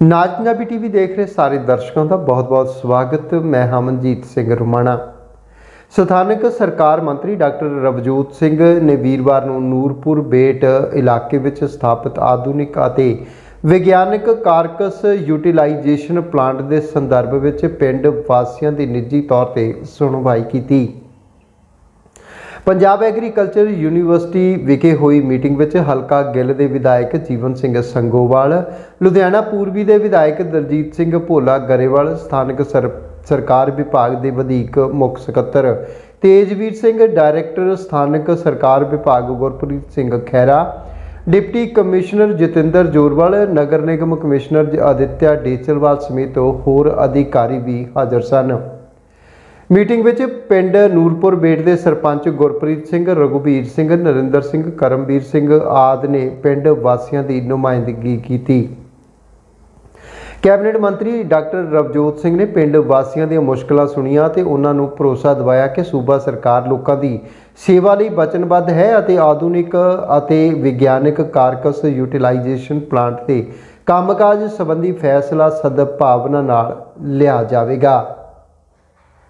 ਨਾਜ Punjabi TV ਦੇਖ ਰਹੇ ਸਾਰੇ ਦਰਸ਼ਕਾਂ ਦਾ ਬਹੁਤ-ਬਹੁਤ ਸਵਾਗਤ। ਮੈਂ ਹਮਨਜੀਤ ਸਿੰਘ ਰੁਮਾਣਾ। ਸਥਾਨਕ ਸਰਕਾਰ ਮੰਤਰੀ ਡਾਕਟਰ ਰਵਜੋਤ ਸਿੰਘ ਨੇ ਵੀਰਵਾਰ ਨੂੰ ਨੂਰਪੁਰ ਬੇਟ ਇਲਾਕੇ ਵਿੱਚ ਸਥਾਪਿਤ ਆਧੁਨਿਕ ਅਤੇ ਵਿਗਿਆਨਕ ਕਾਰਕਸ ਯੂਟਿਲਾਈਜੇਸ਼ਨ ਪਲਾਂਟ ਦੇ ਸੰਦਰਭ ਵਿੱਚ ਪਿੰਡ ਵਾਸੀਆਂ ਦੀ ਨਿੱਜੀ ਤੌਰ ਤੇ ਸੁਣਵਾਈ ਕੀਤੀ। ਪੰਜਾਬ ਐਗਰੀਕਲਚਰ ਯੂਨੀਵਰਸਿਟੀ ਵਿਖੇ ਹੋਈ ਮੀਟਿੰਗ ਵਿੱਚ ਹਲਕਾ ਗਿੱਲ ਦੇ ਵਿਧਾਇਕ ਜੀਵਨ ਸਿੰਘ ਸੰਗੋਵਾਲ, ਲੁਧਿਆਣਾ ਪੂਰਬੀ ਦੇ ਵਿਧਾਇਕ ਦਲਜੀਤ ਸਿੰਘ ਭੋਲਾ ਗਰੇਵਾਲ, ਸਥਾਨਕ ਸਰ- ਸਰਕਾਰ ਵਿਭਾਗ ਦੇ ਵਧੀਕ ਮੁੱਖ ਸਕੱਤਰ ਤੇਜਵੀਰ ਸਿੰਘ, ਡਾਇਰੈਕਟਰ ਸਥਾਨਕ ਸਰਕਾਰ ਵਿਭਾਗ ਗੁਰਪ੍ਰੀਤ ਸਿੰਘ ਖਹਿਰਾ, ਡਿਪਟੀ ਕਮਿਸ਼ਨਰ ਜਤਿੰਦਰ ਜੋਰਵਾਲ, ਨਗਰ ਨਿਗਮ ਕਮਿਸ਼ਨਰ ਜ- ਆਦਿਤਿਆ ਡੇਚਲਵਾਲ ਸਮੇਤ ਹੋਰ ਅਧਿਕਾਰੀ ਵੀ ਹਾਜ਼ਰ ਸਨ। ਮੀਟਿੰਗ ਵਿੱਚ ਪਿੰਡ ਨੂਰਪੁਰ ਬੇਟ ਦੇ ਸਰਪੰਚ ਗੁਰਪ੍ਰੀਤ ਸਿੰਘ, ਰਘੁਬੀਰ ਸਿੰਘ, ਨਰਿੰਦਰ ਸਿੰਘ, ਕਰਮਵੀਰ ਸਿੰਘ ਆਦਿ ਨੇ ਪਿੰਡ ਵਾਸੀਆਂ ਦੀ ਨੁਮਾਇੰਦਗੀ ਕੀਤੀ। ਕੈਬਨਿਟ ਮੰਤਰੀ ਡਾਕਟਰ ਰਵਜੋਤ ਸਿੰਘ ਨੇ ਪਿੰਡ ਵਾਸੀਆਂ ਦੀਆਂ ਮੁਸ਼ਕਲਾਂ ਸੁਣੀਆਂ ਤੇ ਉਹਨਾਂ ਨੂੰ ਭਰੋਸਾ ਦਿਵਾਇਆ ਕਿ ਸੂਬਾ ਸਰਕਾਰ ਲੋਕਾਂ ਦੀ ਸੇਵਾ ਲਈ ਵਚਨਬੱਧ ਹੈ ਅਤੇ ਆਧੁਨਿਕ ਅਤੇ ਵਿਗਿਆਨਕ ਕਾਰਕਸ ਯੂਟਿਲਾਈਜੇਸ਼ਨ ਪਲਾਂਟ ਤੇ ਕੰਮਕਾਜ ਸੰਬੰਧੀ ਫੈਸਲਾ ਸਦਭਾਵਨਾ ਨਾਲ ਲਿਆ ਜਾਵੇਗਾ।